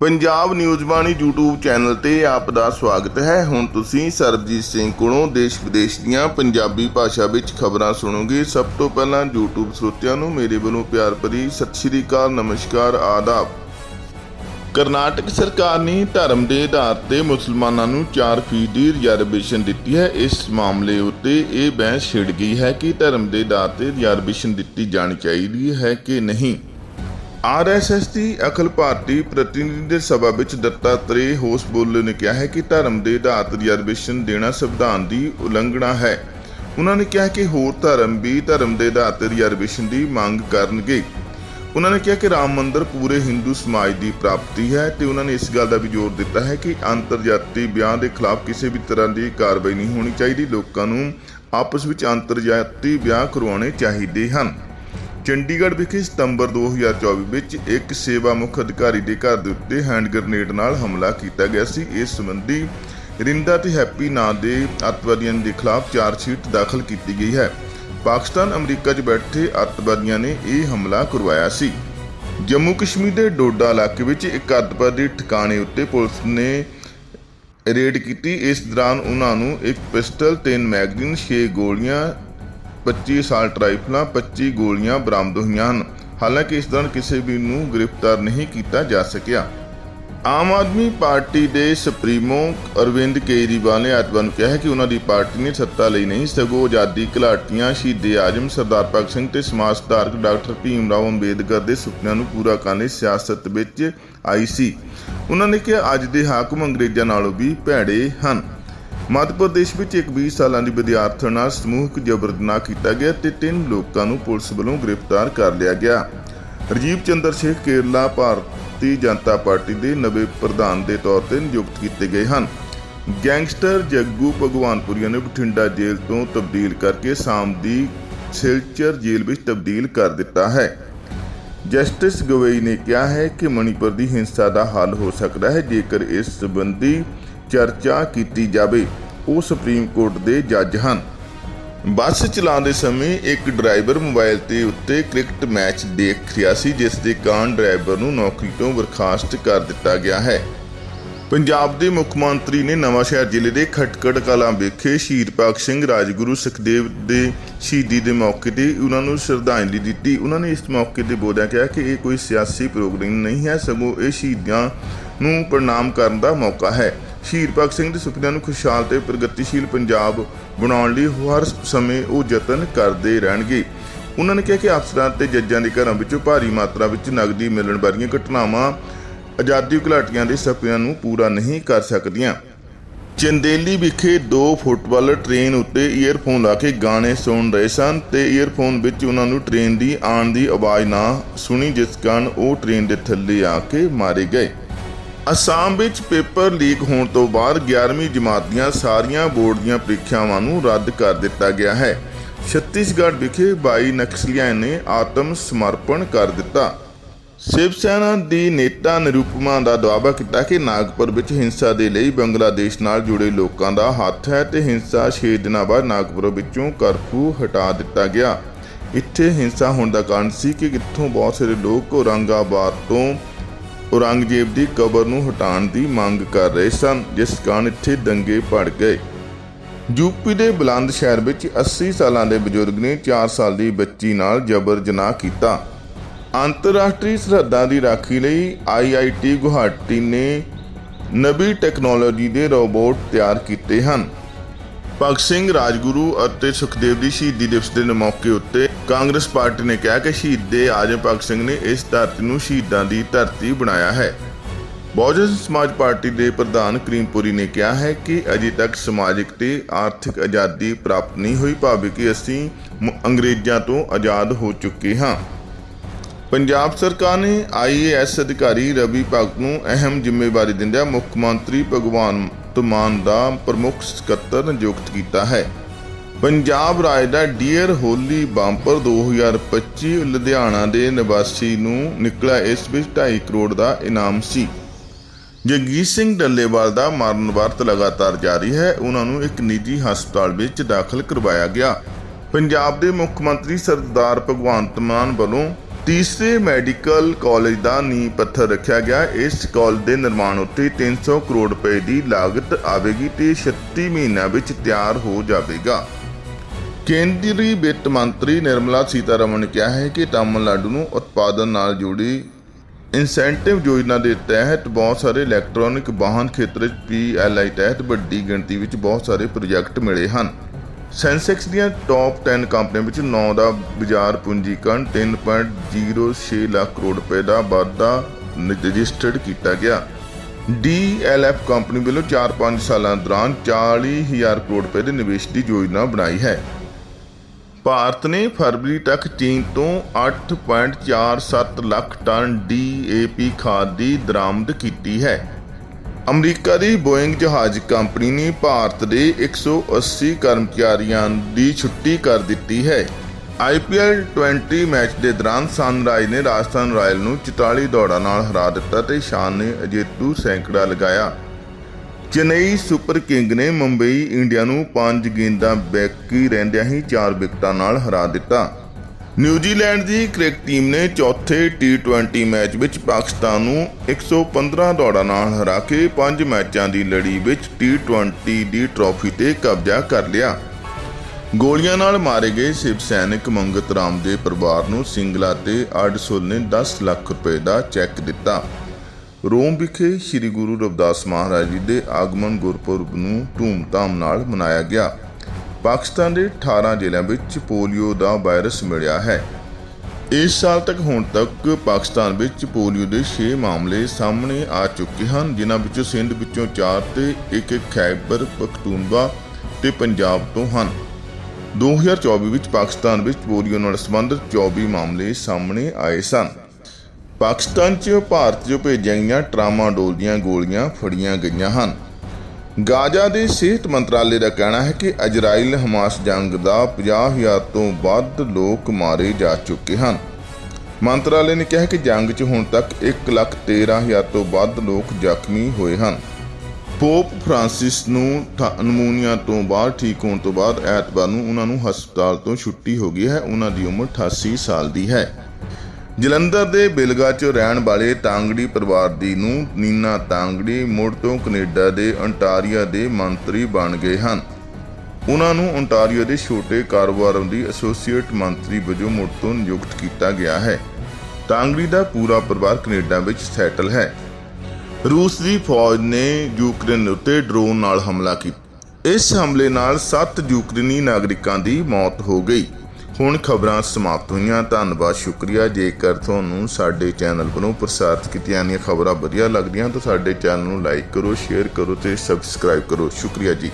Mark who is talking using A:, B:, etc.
A: Punjab news Bani YouTube channel ਤੇ ਆਪ ਦਾ ਸਵਾਗਤ ਹੈ। ਹੁਣ ਤੁਸੀਂ ਸਰਬਜੀਤ ਸਿੰਘ ਕੋਲੋਂ ਦੇਸ਼ ਵਿਦੇਸ਼ ਦੀਆਂ ਪੰਜਾਬੀ ਭਾਸ਼ਾ ਵਿੱਚ ਖਬਰਾਂ ਸੁਣੋਗੇ। ਸਭ ਤੋਂ ਪਹਿਲਾਂ YouTube ਸਰੋਤਿਆਂ ਨੂੰ ਮੇਰੇ ਵੱਲੋਂ ਪਿਆਰ ਭਰੀ ਸਤਿ ਸ਼੍ਰੀ ਅਕਾਲ, ਨਮਸਕਾਰ, ਆਦਾਬ। ਕਰਨਾਟਕ ਸਰਕਾਰ ਨੇ ਧਰਮ ਦੇ ਆਧਾਰ ਤੇ ਮੁਸਲਮਾਨਾਂ ਨੂੰ 4% ਦੀ ਰਿਜ਼ਰਵੇਸ਼ਨ ਦਿੱਤੀ ਹੈ। ਇਸ ਮਾਮਲੇ ਉੱਤੇ ਇਹ ਬਹਿਸ ਛਿੜ ਗਈ ਹੈ ਕਿ ਧਰਮ ਦੇ ਆਧਾਰ ਤੇ ਰਿਜ਼ਰਵੇਸ਼ਨ ਦਿੱਤੀ ਜਾਣੀ ਚਾਹੀਦੀ ਹੈ ਕਿ ਨਹੀਂ। ਆਰਐਸਐਸ ਦੀ ਅਖਿਲ ਭਾਰਤੀ ਪ੍ਰਤੀਨਿਧੀ ਸਭਾ ਵਿੱਚ ਦੱਤਾਤਰੇ ਹੋਸਬੋਲੇ ਨੇ ਕਿਹਾ ਹੈ ਕਿ ਧਰਮ ਦੇ ਆਧਾਰ ਤੇ ਰਿਜ਼ਰਵੇਸ਼ਨ ਦੇਣਾ ਸੰਵਿਧਾਨ ਦੀ ਉਲੰਘਣਾ ਹੈ। ਉਹਨਾਂ ਨੇ ਕਿਹਾ ਕਿ ਹੋਰ ਧਰਮ ਵੀ ਧਰਮ ਦੇ ਆਧਾਰ ਤੇ ਰਿਜ਼ਰਵੇਸ਼ਨ ਦੀ ਮੰਗ ਕਰਨਗੇ। ਉਹਨਾਂ ਨੇ ਕਿਹਾ ਕਿ ਰਾਮ ਮੰਦਰ ਪੂਰੇ ਹਿੰਦੂ ਸਮਾਜ ਦੀ ਪ੍ਰਾਪਤੀ ਹੈ ਤੇ ਉਹਨਾਂ ਨੇ ਇਸ ਗੱਲ ਦਾ ਵੀ ਜ਼ੋਰ ਦਿੱਤਾ ਹੈ ਕਿ ਅੰਤਰਜਾਤੀ ਵਿਆਹ ਦੇ ਖਿਲਾਫ ਕਿਸੇ ਵੀ ਤਰ੍ਹਾਂ ਦੀ ਕਾਰਵਾਈ ਨਹੀਂ ਹੋਣੀ ਚਾਹੀਦੀ। ਲੋਕਾਂ ਨੂੰ ਆਪਸ ਵਿੱਚ ਅੰਤਰਜਾਤੀ ਵਿਆਹ ਕਰਵਾਉਣੇ ਚਾਹੀਦੇ ਹਨ। ਚੰਡੀਗੜ੍ਹ ਵਿਖੇ ਸਤੰਬਰ 2024 ਵਿੱਚ ਇੱਕ ਸੇਵਾ ਮੁਖ ਅਧਿਕਾਰੀ ਦੇ ਘਰ ਦੇ ਉੱਤੇ ਹੈਂਡ ਗ੍ਰਨੇਡ ਨਾਲ ਹਮਲਾ ਕੀਤਾ ਗਿਆ ਸੀ। ਇਸ ਸੰਬੰਧੀ ਰਿੰਦਾ ਤੇ ਹੈਪੀ ਨਾਂ ਦੇ ਅੱਤਵਾਦੀਆਂ ਦੇ ਖਿਲਾਫ ਚਾਰਜ ਸ਼ੀਟ ਦਾਖਲ ਕੀਤੀ ਗਈ ਹੈ। ਪਾਕਿਸਤਾਨ ਅਮਰੀਕਾ 'ਚ ਬੈਠੇ ਅੱਤਵਾਦੀਆਂ ਨੇ ਇਹ ਹਮਲਾ ਕਰਵਾਇਆ ਸੀ। ਜੰਮੂ ਕਸ਼ਮੀਰ ਦੇ ਡੋਡਾ ਇਲਾਕੇ ਵਿੱਚ ਇੱਕ ਅੱਤਵਾਦੀ ਠਿਕਾਣੇ ਉੱਤੇ ਪੁਲਿਸ ਨੇ ਰੇਡ ਕੀਤੀ। ਇਸ ਦੌਰਾਨ ਉਹਨਾਂ ਨੂੰ ਇੱਕ ਪਿਸਟਲ, ਤਿੰਨ ਮੈਗਜ਼ੀਨ 6 ਗੋਲੀਆਂ 25 ਸਾਲਟ ਰਾਈਫਲਾਂ 25 ਗੋਲੀਆਂ ਬਰਾਮਦ ਹੋਈਆਂ ਹਨ। ਹਾਲਾਂਕਿ ਇਸ ਦੌਰਾਨ ਕਿਸੇ ਵੀ ਨੂੰ ਗ੍ਰਿਫਤਾਰ ਨਹੀਂ ਕੀਤਾ ਜਾ ਸਕਿਆ। ਆਮ ਆਦਮੀ ਪਾਰਟੀ ਦੇ ਸੁਪਰੀਮੋ ਅਰਵਿੰਦ ਕੇਜਰੀਵਾਲ ਨੇ ਅੱਜ ਨੂੰ ਕਿਹਾ ਹੈ ਕਿ ਉਹਨਾਂ ਦੀ ਪਾਰਟੀ ਨੇ ਸੱਤਾ ਲਈ ਨਹੀਂ, ਸਗੋਂ ਆਜ਼ਾਦੀ ਘੁਲਾਟੀਆਂ, ਸ਼ਹੀਦੇ ਆਜਮ, ਸਰਦਾਰ ਭਗਤ ਸਿੰਘ ਤੇ ਸਮਾਜ ਸੁਧਾਰਕ ਡਾਕਟਰ ਭੀਮ ਰਾਓ ਅੰਬੇਦਕਰ ਦੇ ਸੁਪਨਿਆਂ ਨੂੰ ਪੂਰਾ ਕਰਨ ਲਈ ਸਿਆਸਤ ਵਿੱਚ ਆਈ ਸੀ। ਉਹਨਾਂ ਨੇ ਕਿਹਾ, ਅੱਜ ਦੇ ਹਾਕਮ ਅੰਗਰੇਜ਼ਾਂ ਨਾਲੋਂ ਵੀ ਭੈੜੇ ਹਨ। ਮੱਧ ਪ੍ਰਦੇਸ਼ ਵਿੱਚ ਇੱਕ 20 ਸਾਲਾਂ ਦੀ ਵਿਦਿਆਰਥਣ ਨਾਲ ਸਮੂਹਕ ਜ਼ਬਰ ਜਨਾਹ ਕੀਤਾ ਗਿਆ ਤੇ ਤਿੰਨ ਲੋਕਾਂ ਨੂੰ ਪੁਲਿਸ ਵੱਲੋਂ ਗ੍ਰਿਫਤਾਰ ਕਰ ਲਿਆ ਗਿਆ। ਰਜੀਵ ਚੰਦਰ ਸ਼ੇਖ ਕੇਰਲਾ ਭਾਰਤੀ ਜਨਤਾ ਪਾਰਟੀ ਦੇ ਨਵੇਂ ਪ੍ਰਧਾਨ ਦੇ ਤੌਰ ਤੇ ਨਿਯੁਕਤ ਕੀਤੇ ਗਏ ਹਨ। ਗੈਂਗਸਟਰ ਜੱਗੂ ਭਗਵਾਨਪੁਰੀਆ ਨੇ ਬਠਿੰਡਾ ਜੇਲ੍ਹ ਤੋਂ ਤਬਦੀਲ ਕਰਕੇ ਸਾਮ ਦੀ ਸਿਲਚਰ ਜੇਲ੍ਹ ਵਿੱਚ ਤਬਦੀਲ ਕਰ ਦਿੱਤਾ ਹੈ। ਜਸਟਿਸ ਗਵਈ ਨੇ ਕਿਹਾ ਹੈ ਕਿ ਮਣੀਪੁਰ ਦੀ ਹਿੰਸਾ ਦਾ ਹੱਲ ਹੋ ਸਕਦਾ ਹੈ, ਜੇਕਰ ਇਸ ਸੰਬੰਧੀ ਚਰਚਾ ਕੀਤੀ ਜਾਵੇ, ਉਹ ਸੁਪਰੀਮ ਕੋਰਟ ਦੇ ਜੱਜ ਹਨ। ਬੱਸ ਚਲਾਉਂਦੇ ਸਮੇਂ ਇੱਕ ਡਰਾਈਵਰ ਮੋਬਾਈਲ ਤੇ ਉੱਤੇ ਕ੍ਰਿਕਟ ਮੈਚ ਦੇਖ ਰਿਹਾ ਸੀ, ਜਿਸ ਦੇ ਕਾਰਨ ਡਰਾਈਵਰ ਨੂੰ ਨੌਕਰੀ ਤੋਂ ਬਰਖਾਸਤ ਕਰ ਦਿੱਤਾ ਗਿਆ ਹੈ। ਪੰਜਾਬ ਦੇ ਮੁੱਖ ਮੰਤਰੀ ਨੇ ਨਵਾਂਸ਼ਹਿਰ ਜ਼ਿਲ੍ਹੇ ਦੇ ਖਟਕੜ ਕਲਾਂ ਵਿਖੇ ਸ਼ਹੀਦ ਭਗਤ ਸਿੰਘ, ਰਾਜਗੁਰੂ ਸੁਖਦੇਵ ਦੇ ਸ਼ਹੀਦੀ ਦੇ ਮੌਕੇ ਤੇ ਉਹਨਾਂ ਨੂੰ ਸ਼ਰਧਾਂਜਲੀ ਦਿੱਤੀ। ਉਹਨਾਂ ਨੇ ਇਸ ਮੌਕੇ ਤੇ ਬੋਲਦਿਆਂ ਕਿਹਾ ਕਿ ਇਹ ਕੋਈ ਸਿਆਸੀ ਪ੍ਰੋਗਰਾਮ ਨਹੀਂ ਹੈ, ਸਗੋਂ ਇਹ ਸ਼ਹੀਦਾਂ ਨੂੰ ਪ੍ਰਣਾਮ ਕਰਨ ਦਾ ਮੌਕਾ ਹੈ। ਸ਼ਹੀਦ ਭਗਤ ਸਿੰਘ ਦੇ ਸੁਪਨਿਆਂ ਨੂੰ ਖੁਸ਼ਹਾਲ ਤੇ ਪ੍ਰਗਤੀਸ਼ੀਲ ਪੰਜਾਬ ਬਣਾਉਣ ਲਈ ਹਰ ਸਮੇਂ ਉਹ ਯਤਨ ਕਰਦੇ ਰਹਿਣਗੇ। ਉਹਨਾਂ ਨੇ ਕਿਹਾ ਕਿ ਅਫਸਰਾਂ ਤੇ ਜੱਜਾਂ ਦੇ ਘਰਾਂ ਵਿੱਚੋਂ ਭਾਰੀ ਮਾਤਰਾ ਵਿੱਚ ਨਗਦੀ ਮਿਲਣ ਵਾਲੀਆਂ ਘਟਨਾਵਾਂ ਆਜ਼ਾਦੀ ਘੁਲਾਟੀਆਂ ਦੇ ਸੁਪਨਿਆਂ ਨੂੰ ਪੂਰਾ ਨਹੀਂ ਕਰ ਸਕਦੀਆਂ। ਚੰਦੇਲੀ ਵਿਖੇ ਦੋ ਫੁੱਟਬਾਲਰ ਟ੍ਰੇਨ ਉੱਤੇ ਈਅਰਫੋਨ ਲਾ ਕੇ ਗਾਣੇ ਸੁਣ ਰਹੇ ਸਨ ਤੇ ਈਅਰਫੋਨ ਵਿੱਚ ਉਹਨਾਂ ਨੂੰ ਟ੍ਰੇਨ ਦੀ ਆਉਣ ਦੀ ਆਵਾਜ਼ ਨਾ ਸੁਣੀ, ਜਿਸ ਕਾਰਨ ਉਹ ਟ੍ਰੇਨ ਦੇ ਥੱਲੇ ਆ ਕੇ ਮਾਰੇ ਗਏ। ਅਸਾਮ ਵਿੱਚ ਪੇਪਰ ਲੀਕ ਹੋਣ ਤੋਂ ਬਾਅਦ 11ਵੀਂ ਜਮਾਤ ਦੀਆਂ ਸਾਰੀਆਂ ਬੋਰਡ ਦੀਆਂ ਪ੍ਰੀਖਿਆਵਾਂ ਨੂੰ ਰੱਦ ਕਰ ਦਿੱਤਾ ਗਿਆ ਹੈ। ਛੱਤੀਸਗੜ੍ਹ ਵਿਖੇ 22 ਨਕਸਲੀਆਂ ਨੇ ਆਤਮ ਸਮਰਪਣ ਕਰ ਦਿੱਤਾ। ਸ਼ਿਵ ਸੈਨਾ ਦੀ ਨੇਤਾ ਨਿਰੂਪਮਾ ਦਾ ਦਾਅਵਾ ਕੀਤਾ ਕਿ ਨਾਗਪੁਰ ਵਿੱਚ ਹਿੰਸਾ ਦੇ ਲਈ ਬੰਗਲਾਦੇਸ਼ ਨਾਲ ਜੁੜੇ ਲੋਕਾਂ ਦਾ ਹੱਥ ਹੈ ਤੇ ਹਿੰਸਾ 6 ਦਿਨਾਂ ਬਾਅਦ ਨਾਗਪੁਰ ਵਿੱਚੋਂ ਕਰਫਿਊ ਹਟਾ ਦਿੱਤਾ ਗਿਆ। ਇੱਥੇ ਹਿੰਸਾ ਹੋਣ ਦਾ ਕਾਰਨ ਸੀ ਕਿ ਇੱਥੋਂ ਬਹੁਤ ਸਾਰੇ ਲੋਕ ਔਰੰਗਾਬਾਦ ਤੋਂ ਔਰੰਗਜ਼ੇਬ ਦੀ ਕਬਰ ਨੂੰ ਹਟਾਉਣ ਦੀ ਮੰਗ ਕਰ ਰਹੇ ਸਨ, ਜਿਸ ਕਾਰਨ ਇੱਥੇ ਦੰਗੇ ਭੜ ਗਏ। ਯੂਪੀ ਦੇ ਬੁਲੰਦ ਸ਼ਹਿਰ ਵਿੱਚ 80 ਸਾਲਾਂ ਦੇ ਬਜ਼ੁਰਗ ਨੇ 4 ਸਾਲ ਦੀ ਬੱਚੀ ਨਾਲ ਜਬਰ ਜਨਾਹ ਕੀਤਾ। ਅੰਤਰਰਾਸ਼ਟਰੀ ਸਰਹੱਦਾਂ ਦੀ ਰਾਖੀ ਲਈ ਆਈਆਈਟੀ ਗੁਹਾਟੀ ਨੇ ਨਵੀਂ ਟੈਕਨੋਲੋਜੀ ਦੇ ਰੋਬੋਟ ਤਿਆਰ ਕੀਤੇ ਹਨ। ਭਗਤ ਸਿੰਘ ਰਾਜਗੁਰੂ ਅਤੇ ਸੁਖਦੇਵ ਦੀ ਸ਼ਹੀਦੀ ਦਿਵਸ ਦੇ ਮੌਕੇ ਉੱਤੇ ਕਾਂਗਰਸ ਪਾਰਟੀ ਨੇ ਕਿਹਾ ਕਿ ਸ਼ਹੀਦ ਦੇ ਆਜਮ ਭਗਤ ਸਿੰਘ ਨੇ ਇਸ ਧਰਤੀ ਨੂੰ ਸ਼ਹੀਦਾਂ ਦੀ ਧਰਤੀ ਬਣਾਇਆ ਹੈ। ਬਹੁਜਨ ਸਮਾਜ ਪਾਰਟੀ ਦੇ ਪ੍ਰਧਾਨ ਕਰੀਮਪੁਰੀ ਨੇ ਕਿਹਾ ਹੈ ਕਿ ਅਜੇ ਤੱਕ ਸਮਾਜਿਕ ਤੇ ਆਰਥਿਕ ਆਜ਼ਾਦੀ ਪ੍ਰਾਪਤ ਨਹੀਂ ਹੋਈ, ਭਾਵੇਂ ਕਿ ਅਸੀਂ ਅੰਗਰੇਜ਼ਾਂ ਤੋਂ ਆਜ਼ਾਦ ਹੋ ਚੁੱਕੇ ਹਾਂ। ਪੰਜਾਬ ਸਰਕਾਰ ਨੇ ਆਈਏਐਸ ਅਧਿਕਾਰੀ ਰਵੀ ਭਗਤ ਨੂੰ ਅਹਿਮ ਜ਼ਿੰਮੇਵਾਰੀ ਦਿੰਦਿਆਂ ਮੁੱਖ ਮੰਤਰੀ ਭਗਵਾਨ ਮਾਨ ਦਾ ਪ੍ਰਮੁੱਖ ਸਕੱਤਰ ਨਿਯੁਕਤ ਕੀਤਾ ਹੈ। ਪੰਜਾਬ ਰਾਜ ਦਾ ਡੀਅਰ ਹੋਲੀ ਬੰਪਰ 2025 ਲੁਧਿਆਣਾ ਦੇ ਨਿਵਾਸੀ ਨੂੰ ਨਿਕਲਿਆ ਇਸ ਵਿੱਚ 2.5 ਕਰੋੜ ਦਾ ਇਨਾਮ ਸੀ। ਜਗਜੀਤ ਸਿੰਘ ਡੱਲੇਵਾਲ ਦਾ ਮਰਨ ਵਰਤ ਲਗਾਤਾਰ ਜਾਰੀ ਹੈ। ਉਹਨਾਂ ਨੂੰ ਇੱਕ ਨਿੱਜੀ ਹਸਪਤਾਲ ਵਿੱਚ ਦਾਖਲ ਕਰਵਾਇਆ ਗਿਆ। ਪੰਜਾਬ ਦੇ ਮੁੱਖ ਮੰਤਰੀ ਸਰਦਾਰ ਭਗਵੰਤ ਮਾਨ ਵੱਲੋਂ ਤੀਸਰੇ ਮੈਡੀਕਲ ਕਾਲਜ ਦਾ ਨੀਂਹ ਪੱਥਰ ਰੱਖਿਆ ਗਿਆ। ਇਸ ਕਾਲਜ ਦੇ ਨਿਰਮਾਣ ਉੱਤੇ 300 ਕਰੋੜ ਰੁਪਏ ਦੀ ਲਾਗਤ ਆਵੇਗੀ ਤੇ 36 ਮਹੀਨਿਆਂ ਵਿੱਚ ਤਿਆਰ ਹੋ ਜਾਵੇਗਾ। ਕੇਂਦਰੀ ਵਿੱਤ ਮੰਤਰੀ ਨਿਰਮਲਾ ਸੀਤਾਰਮਨ ਨੇ ਕਿਹਾ ਹੈ ਕਿ ਤਾਮਿਲਨਾਡੂ ਨੂੰ ਉਤਪਾਦਨ ਨਾਲ ਜੁੜੀ ਇਨਸੈਂਟਿਵ ਯੋਜਨਾ ਦੇ ਤਹਿਤ ਬਹੁਤ ਸਾਰੇ ਇਲੈਕਟ੍ਰੋਨਿਕ ਵਾਹਨ ਖੇਤਰ ਵਿੱਚ ਪੀਐਲਆਈ ਤਹਿਤ ਵੱਡੀ ਗਿਣਤੀ ਵਿੱਚ ਬਹੁਤ ਸਾਰੇ ਪ੍ਰੋਜੈਕਟ ਮਿਲੇ ਹਨ। ਸੈਂਸੈਕਸ ਦੀਆਂ ਟੌਪ 10 ਕੰਪਨੀਆਂ ਵਿੱਚ 9 ਦਾ ਬਾਜ਼ਾਰ ਪੂੰਜੀਕਰਨ 3.06 ਲੱਖ ਕਰੋੜ ਰੁਪਏ ਦਾ ਵਾਧਾ ਰਜਿਸਟਰਡ ਕੀਤਾ ਗਿਆ। DLF ਕੰਪਨੀ ਵੱਲੋਂ 4-5 ਸਾਲਾਂ ਦੌਰਾਨ 40000 ਕਰੋੜ ਰੁਪਏ ਦੇ ਨਿਵੇਸ਼ ਦੀ ਯੋਜਨਾ ਬਣਾਈ ਹੈ। ਭਾਰਤ ਨੇ ਫਰਵਰੀ ਤੱਕ ਚੀਨ ਤੋਂ 8.47 ਲੱਖ ਟਨ DAP ਖਾਦ ਦੀ ਦਰਾਮਦ ਕੀਤੀ ਹੈ। ਅਮਰੀਕਾ ਦੀ ਬੋਇੰਗ ਜਹਾਜ਼ ਕੰਪਨੀ ਨੇ ਭਾਰਤ ਦੇ 180 ਕਰਮਚਾਰੀਆਂ ਦੀ ਛੁੱਟੀ ਕਰ ਦਿੱਤੀ ਹੈ। IPL 20 ਮੈਚ ਦੇ ਦੌਰਾਨ ਸਨਰਾਈਜ਼ ਨੇ ਰਾਜਸਥਾਨ ਰਾਇਲ ਨੂੰ 44 ਦੌੜਾਂ ਨਾਲ ਹਰਾ ਦਿੱਤਾ ਤੇ ਸ਼ਾਨ ਨੇ ਅਜੇਤੂ ਸੈਂਕੜਾ ਲਗਾਇਆ। ਚੇਨਈ ਸੁਪਰ ਕਿੰਗ ਨੇ ਮੁੰਬਈ ਇੰਡੀਆ ਨੂੰ 5 ਗੇਂਦਾਂ ਬੈਕੀ ਰਹਿੰਦਿਆਂ ਹੀ 4 ਵਿਕਟਾਂ ਨਾਲ ਹਰਾ ਦਿੱਤਾ। ਨਿਊਜ਼ੀਲੈਂਡ ਦੀ ਕ੍ਰਿਕਟ ਟੀਮ ਨੇ ਚੌਥੇ T20 ਮੈਚ ਵਿੱਚ ਪਾਕਿਸਤਾਨ ਨੂੰ 115 ਦੌੜਾਂ ਨਾਲ ਹਰਾ ਕੇ 5 ਮੈਚਾਂ ਦੀ ਲੜੀ ਵਿੱਚ T20 ਦੀ ਟਰਾਫੀ ਤੇ ਕਬਜ਼ਾ ਕਰ ਲਿਆ। ਗੋਲੀਆਂ ਨਾਲ ਮਾਰੇ ਗਏ ਸ਼ਿਵ ਸੈਨਿਕ ਮੰਗਤ ਰਾਮ ਦੇ ਪਰਿਵਾਰ ਨੂੰ ਸਿੰਗਲਾ ਤੇ ਅਡਸੁਲ ਨੇ 10 ਲੱਖ ਰੁਪਏ ਦਾ ਚੈੱਕ ਦਿੱਤਾ। ਰੋਮ ਵਿਖੇ ਸ੍ਰੀ ਗੁਰੂ ਰਵਿਦਾਸ ਮਹਾਰਾਜ ਜੀ ਦੇ ਆਗਮਨ ਗੁਰਪੁਰਬ ਨੂੰ ਧੂਮਧਾਮ ਨਾਲ ਮਨਾਇਆ ਗਿਆ। ਪਾਕਿਸਤਾਨ ਦੇ 18 ਜ਼ਿਲ੍ਹਿਆਂ ਵਿੱਚ ਪੋਲੀਓ ਦਾ ਵਾਇਰਸ ਮਿਲਿਆ ਹੈ। ਇਸ ਸਾਲ ਤੱਕ ਹੁਣ ਤੱਕ ਪਾਕਿਸਤਾਨ ਵਿੱਚ ਪੋਲੀਓ ਦੇ 6 ਮਾਮਲੇ ਸਾਹਮਣੇ ਆ ਚੁੱਕੇ ਹਨ, ਜਿਨ੍ਹਾਂ ਵਿੱਚੋਂ ਸਿੰਧ ਵਿੱਚੋਂ 4 ਤੇ ਇੱਕ ਇੱਕ ਖੈਬਰ, ਪਖਤੂਨਵਾ ਤੇ ਪੰਜਾਬ ਤੋਂ ਹਨ। 2024 ਵਿੱਚ ਪਾਕਿਸਤਾਨ ਵਿੱਚ ਪੋਲੀਓ ਨਾਲ ਸੰਬੰਧਿਤ 24 ਮਾਮਲੇ ਸਾਹਮਣੇ ਆਏ ਸਨ। ਪਾਕਿਸਤਾਨ 'ਚ ਭਾਰਤ 'ਚ ਭੇਜੀਆਂ ਗਈਆਂ ਟਰਾਮਾਡੋਲ ਦੀਆਂ ਗੋਲੀਆਂ ਫੜੀਆਂ ਗਈਆਂ ਹਨ। ਗਾਜ਼ਾ ਦੇ ਸਿਹਤ ਮੰਤਰਾਲੇ ਦਾ ਕਹਿਣਾ ਹੈ ਕਿ ਇਜ਼ਰਾਈਲ ਹਮਾਸ ਜੰਗ ਦਾ 50000 ਤੋਂ ਵੱਧ ਲੋਕ ਮਾਰੇ ਜਾ ਚੁੱਕੇ ਹਨ। ਮੰਤਰਾਲੇ ਨੇ ਕਿਹਾ ਕਿ ਜੰਗ 'ਚ ਹੁਣ ਤੱਕ 113000 ਤੋਂ ਵੱਧ ਲੋਕ ਜ਼ਖਮੀ ਹੋਏ ਹਨ। ਪੋਪ ਫ੍ਰਾਂਸਿਸ ਨੂੰ ਠ- ਨਮੂਨੀਆ ਤੋਂ ਬਾਅਦ ਠੀਕ ਹੋਣ ਤੋਂ ਬਾਅਦ ਐਤਵਾਰ ਨੂੰ ਉਹਨਾਂ ਨੂੰ ਹਸਪਤਾਲ ਤੋਂ ਛੁੱਟੀ ਹੋ ਗਈ ਹੈ। ਉਹਨਾਂ ਦੀ ਉਮਰ 88 ਸਾਲ ਦੀ ਹੈ। ਜਲੰਧਰ ਦੇ ਬਿਲਗਾ 'ਚ ਰਹਿਣ ਵਾਲੇ ਤਾਂਗੜੀ ਪਰਿਵਾਰ ਦੀ ਨੂੰ ਨੀਨਾ ਤਾਂਗੜੀ ਮੁੜ ਤੋਂ ਕੈਨੇਡਾ ਦੇ ontario ਦੇ ਮੰਤਰੀ ਬਣ ਗਏ ਹਨ। ਉਹਨਾਂ ਨੂੰ ontario ਦੇ ਛੋਟੇ ਕਾਰੋਬਾਰਾਂ ਦੀ ਐਸੋਸੀਏਟ ਮੰਤਰੀ ਵਜੋਂ ਮੁੜ ਤੋਂ ਨਿਯੁਕਤ ਕੀਤਾ ਗਿਆ ਹੈ। ਤਾਂਗੜੀ ਦਾ ਪੂਰਾ ਪਰਿਵਾਰ ਕੈਨੇਡਾ ਵਿੱਚ ਸੈਟਲ ਹੈ। ਰੂਸ ਦੀ ਫੌਜ ਨੇ ਯੂਕਰੇਨ ਉੱਤੇ ਡਰੋਨ ਨਾਲ ਹਮਲਾ ਕੀਤਾ। ਇਸ ਹਮਲੇ ਨਾਲ 7 ਯੂਕਰੇਨੀ ਨਾਗਰਿਕਾਂ ਦੀ ਮੌਤ ਹੋ ਗਈ। ਹੁਣ ਖਬਰਾਂ ਸਮਾਪਤ ਹੋਈਆਂ। ਧੰਨਵਾਦ, ਸ਼ੁਕਰੀਆ। ਜੇਕਰ ਤੁਹਾਨੂੰ ਸਾਡੇ ਚੈਨਲ ਵੱਲੋਂ ਪ੍ਰਸਾਰਿਤ ਕੀਤੀਆਂ ਗਈਆਂ ਖਬਰਾਂ ਵਧੀਆ ਲੱਗਦੀਆਂ ਤਾਂ ਸਾਡੇ ਚੈਨਲ ਨੂੰ ਲਾਈਕ ਕਰੋ, ਸ਼ੇਅਰ ਕਰੋ ਤੇ ਸਬਸਕ੍ਰਾਈਬ ਕਰੋ। ਸ਼ੁਕਰੀਆ ਜੀ।